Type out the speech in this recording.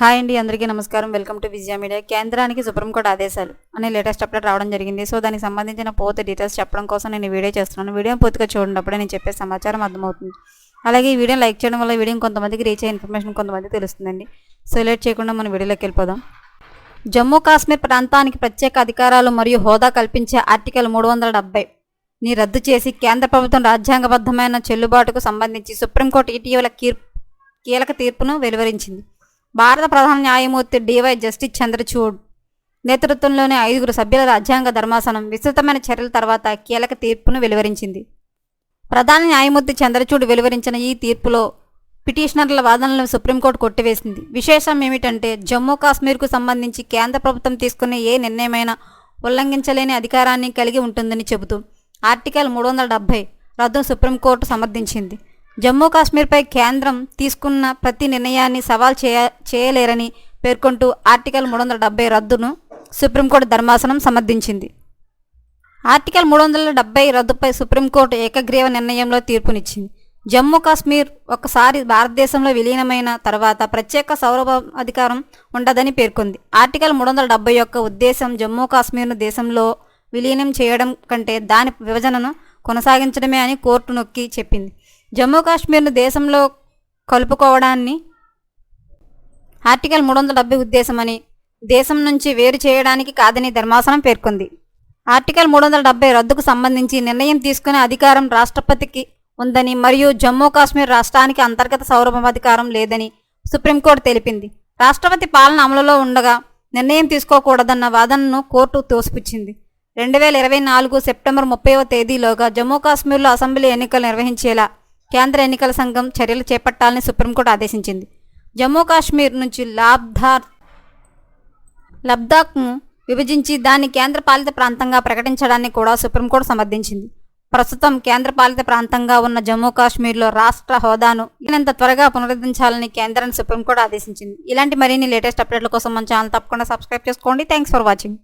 Hi అండి అందరికీ నమస్కారం. Welcome to Vijaya media. కేంద్రానికి సుప్రీంకోర్టు ఆదేశాలు అనే లేటెస్ట్ అప్డేట్ రావడం జరిగింది. సో దానికి సంబంధించిన పూర్తి డీటెయిల్స్ చెప్పడం కోసం నేను వీడియో చేస్తున్నాను. వీడియో పూర్తిగా చూడండి నేను చెప్పే సమాచారం అర్థమవుతుంది. అలాగే ఈ వీడియో లైక్ చేయడం వల్ల వీడియో కొంతమందికి రీచ్ అయ్యే ఇన్ఫర్మేషన్ కొంతమందికి తెలుస్తుందండి. సో లేట్ చేయకుండా మనం వీడియోలోకి వెళ్ళిపోదాం. జమ్మూ కాశ్మీర్ ప్రాంతానికి ప్రత్యేక అధికారాలు మరియు హోదా కల్పించే ఆర్టికల్ మూడు వందల డెబ్బై ని రద్దు చేసి కేంద్ర ప్రభుత్వం రాజ్యాంగబద్ధమైన చెల్లుబాటుకు సంబంధించి సుప్రీంకోర్టు ఇటీవల కీర్ కీలక తీర్పును వెలువరించింది. భారత ప్రధాన న్యాయమూర్తి డివై జస్టిస్ చంద్రచూడ్ నేతృత్వంలోని ఐదుగురు సభ్యుల రాజ్యాంగ ధర్మాసనం విస్తృతమైన చర్యల తర్వాత కీలక తీర్పును వెలువరించింది. ప్రధాన న్యాయమూర్తి చంద్రచూడ్ వెలువరించిన ఈ తీర్పులో పిటిషనర్ల వాదనలను సుప్రీంకోర్టు కొట్టివేసింది. విశేషం ఏమిటంటే జమ్మూ కాశ్మీర్కు సంబంధించి కేంద్ర ప్రభుత్వం తీసుకునే ఏ నిర్ణయమైనా ఉల్లంఘించలేని అధికారాన్ని కలిగి ఉంటుందని చెబుతూ ఆర్టికల్ మూడు వందల డెబ్బై రద్దును సుప్రీంకోర్టు సమర్థించింది. జమ్మూ కాశ్మీర్పై కేంద్రం తీసుకున్న ప్రతి నిర్ణయాన్ని సవాల్ చేయ చేయలేరని పేర్కొంటూ ఆర్టికల్ మూడు వందల డెబ్బై రద్దును సుప్రీంకోర్టు ధర్మాసనం సమర్థించింది. ఆర్టికల్ మూడు వందల డెబ్బై రద్దుపై సుప్రీంకోర్టు ఏకగ్రీవ నిర్ణయంలో తీర్పునిచ్చింది. జమ్మూ కాశ్మీర్ ఒకసారి భారతదేశంలో విలీనమైన తర్వాత ప్రత్యేక సౌరభ అధికారం ఉండదని పేర్కొంది. ఆర్టికల్ మూడు వందల డెబ్బై యొక్క ఉద్దేశం జమ్మూ కాశ్మీర్ను దేశంలో విలీనం చేయడం కంటే దాని విభజనను కొనసాగించడమే అని కోర్టు నొక్కి చెప్పింది. జమ్మూ కాశ్మీర్ను దేశంలో కలుపుకోవడాన్ని ఆర్టికల్ మూడు వందల డెబ్బై ఉద్దేశమని దేశం నుంచి వేరు చేయడానికి కాదని ధర్మాసనం పేర్కొంది. ఆర్టికల్ మూడు వందల డెబ్బై రద్దుకు సంబంధించి నిర్ణయం తీసుకునే అధికారం రాష్ట్రపతికి ఉందని మరియు జమ్మూ కాశ్మీర్ రాష్ట్రానికి అంతర్గత సౌరభాధికారం లేదని సుప్రీంకోర్టు తెలిపింది. రాష్ట్రపతి పాలన అమలులో ఉండగా నిర్ణయం తీసుకోకూడదన్న వాదనను కోర్టు తోసిపుచ్చింది. రెండు వేల ఇరవై నాలుగు సెప్టెంబర్ ముప్పైవ తేదీలోగా జమ్మూ కాశ్మీర్లో అసెంబ్లీ ఎన్నికలు నిర్వహించేలా కేంద్ర ఎన్నికల సంఘం చర్యలు చేపట్టాలని సుప్రీంకోర్టు ఆదేశించింది. జమ్మూ కాశ్మీర్ నుంచి లాబ్ధార్ లబ్దాఖ్ను విభజించి దాన్ని కేంద్రపాలిత ప్రాంతంగా ప్రకటించడాన్ని కూడా సుప్రీంకోర్టు సమర్థించింది. ప్రస్తుతం కేంద్రపాలిత ప్రాంతంగా ఉన్న జమ్మూ కాశ్మీర్లో రాష్ట్ర హోదాను వీలైనంత త్వరగా పునరుద్ధరించాలని కేంద్రాన్ని సుప్రీంకోర్టు ఆదేశించింది. ఇలాంటి మరిన్ని లేటెస్ట్ అప్డేట్ల కోసం మన ఛానల్ తప్పకుండా సబ్స్క్రైబ్ చేసుకోండి. Thanks for watching.